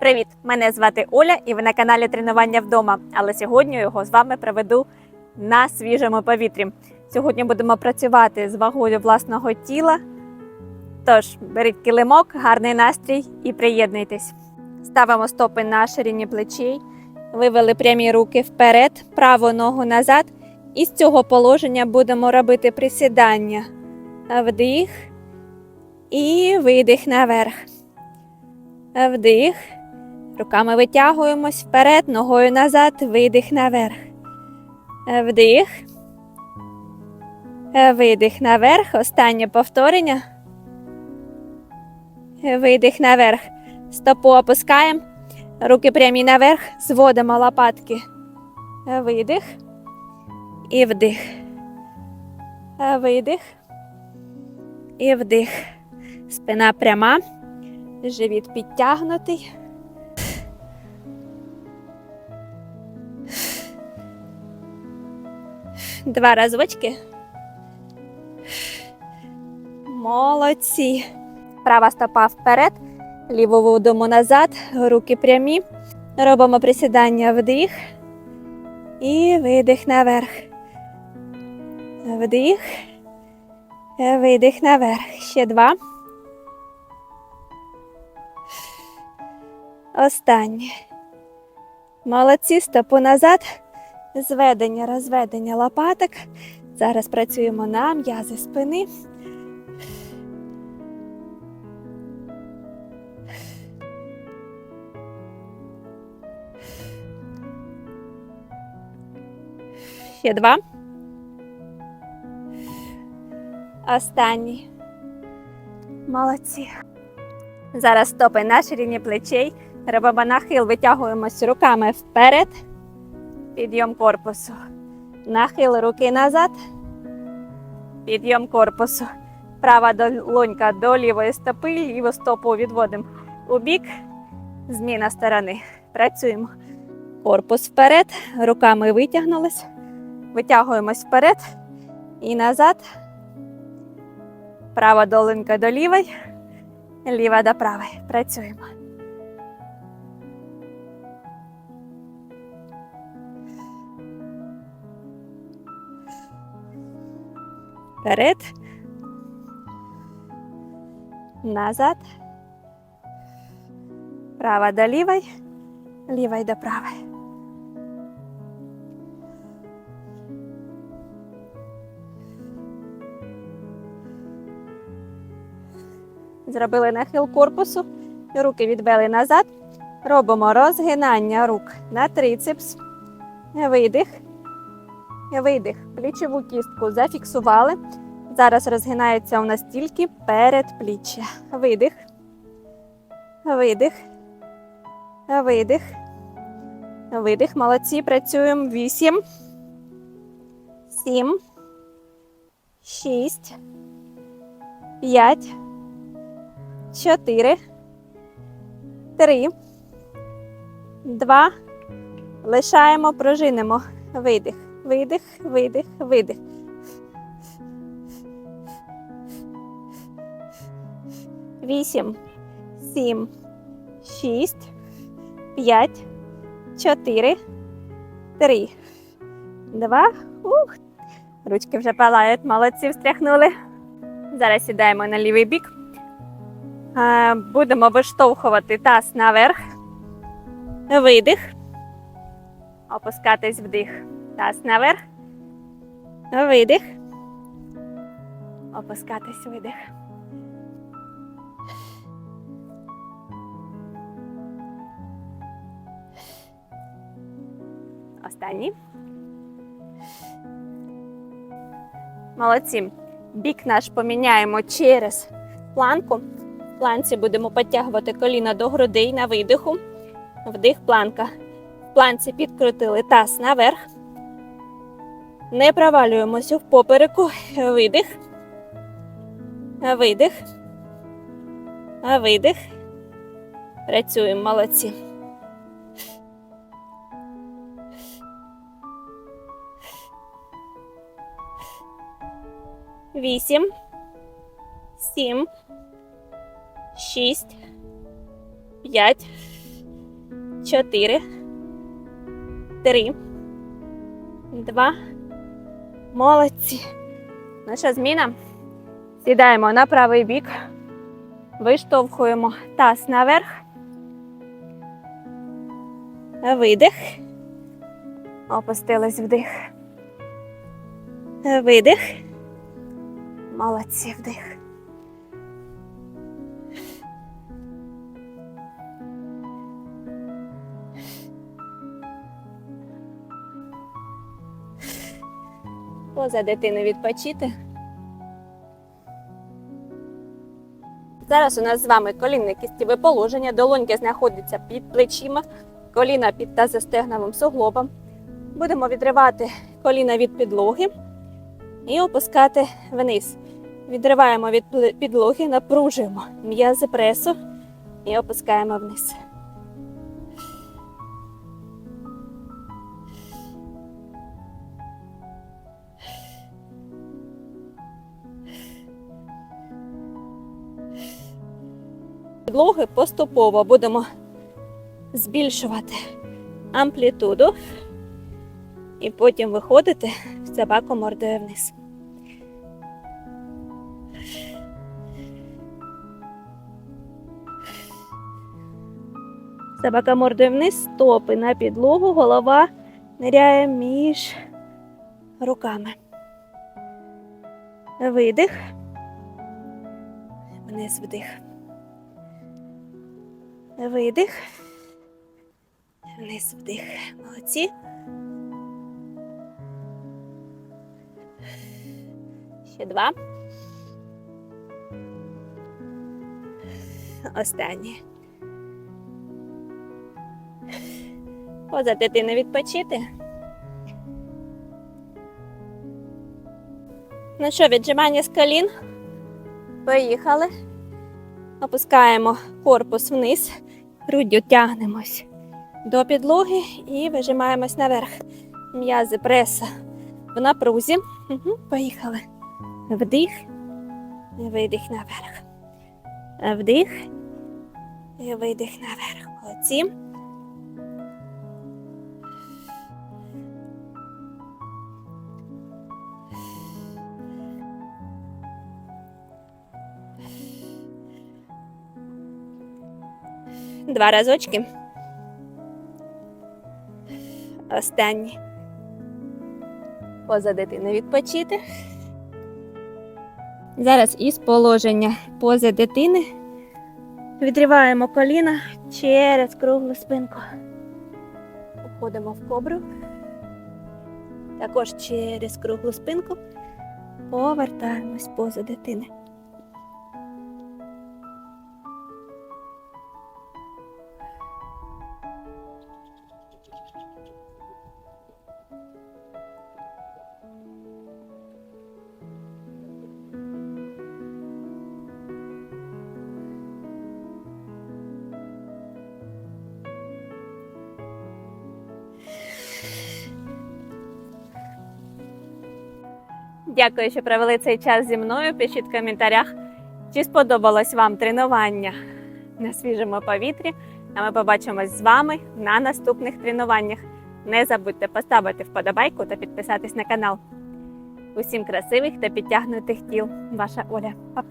Привіт! Мене звати Оля, і ви на каналі Тренування вдома. Але сьогодні його з вами проведу на свіжому повітрі. Сьогодні будемо працювати з вагою власного тіла. Тож беріть килимок, гарний настрій і приєднуйтесь. Ставимо стопи на ширині плечей, вивели прямі руки вперед, праву ногу назад. І з цього положення будемо робити присідання. Вдих і видих наверх. Вдих. Руками витягуємось вперед, ногою назад, видих наверх. Вдих. Видих наверх. Останнє повторення. Видих наверх. Стопу опускаємо. Руки прямі наверх. Зводимо лопатки. Видих. І вдих. Видих. І вдих. Спина пряма. Живіт підтягнутий. Два разочки. Молодці. Права стопа вперед, ліву ведемо назад, руки прямі. Робимо присідання вдих і видих наверх. Вдих. Видих наверх. Ще два. Останнє. Молодці, стопу назад. Зведення, розведення лопаток. Зараз працюємо на м'язи спини. Ще два. Останній. Молодці. Зараз стопи на ширині плечей. Робимо нахил, витягуємось руками вперед. Підйом корпусу. Нахил руки назад. Підйом корпусу. Права долонька до лівої стопи, ліву стопу відводимо у бік. Зміна сторони. Працюємо. Корпус вперед. Руками витягнулись. Витягуємось вперед і назад. Права долонька до лівої, ліва до правої. Працюємо. Вперед. Назад. Права до лівої, ліва до правої. Зробили нахил корпусу, руки відвели назад. Робимо розгинання рук на трицепс. Видих. Видих. Плічову кістку зафіксували. Зараз розгинається у нас тільки передпліччя. Видих. Видих. Видих. Видих. Молодці. Працюємо. Вісім. Сім. Шість. П'ять. Чотири. Три. Два. Лишаємо, прожинемо. Видих. Видих, видих, видих. Вісім, сім, шість, п'ять, чотири, три, два. Ух. Ручки вже палають, молодці, встряхнули. Зараз сідаємо на лівий бік. Е, Будемо виштовхувати таз наверх. Видих. Опускатись вдих. Таз наверх. Видих. Опускатись видих. Останній. Молодці. Бік наш поміняємо через планку. В планці будемо підтягувати коліна до грудей на видиху. Вдих, планка. В планці підкрутили таз наверх. Не провалюємося в попереку. Видих. Видих. Видих. Працюємо, молодці. Вісім. Сім. Шість. П'ять. чотири, три, два. Молодці. Наша зміна. Сідаємо на правий бік, виштовхуємо таз наверх. Видих. Опустились вдих. Видих. Молодці вдих. Поза дитини відпочити. Зараз у нас з вами колінне кістєве положення. Долоньки знаходяться під плечима, коліна під тазостегновим суглобом. Будемо відривати коліна від підлоги і опускати вниз. Відриваємо від підлоги, напружуємо м'язи пресу і опускаємо вниз. Підлоги поступово будемо збільшувати амплітуду і потім виходити в собаку мордою вниз. Собака мордою вниз, стопи на підлогу, голова ниряє між руками. Видих. Вниз вдих. Видих. Вниз вдих. Молодці. Ще два. Останнє. Поза дитини відпочити. Ну що, віджимання з колін. Поїхали. Опускаємо корпус вниз, груддю тягнемось до підлоги і вижимаємось наверх. М'язи преса в напрузі. Угу, поїхали. Вдих, видих наверх. Вдих і видих наверх. Молодці. Два разочки. Останній. Поза дитини відпочити. Зараз із положення пози дитини відриваємо коліна через круглу спинку. Входимо в кобру. Також через круглу спинку повертаємось поза дитини. Дякую, що провели цей час зі мною. Пишіть в коментарях, чи сподобалось вам тренування на свіжому повітрі. А ми побачимось з вами на наступних тренуваннях. Не забудьте поставити вподобайку та підписатись на канал. Усім красивих та підтягнутих тіл. Ваша Оля. Па-па.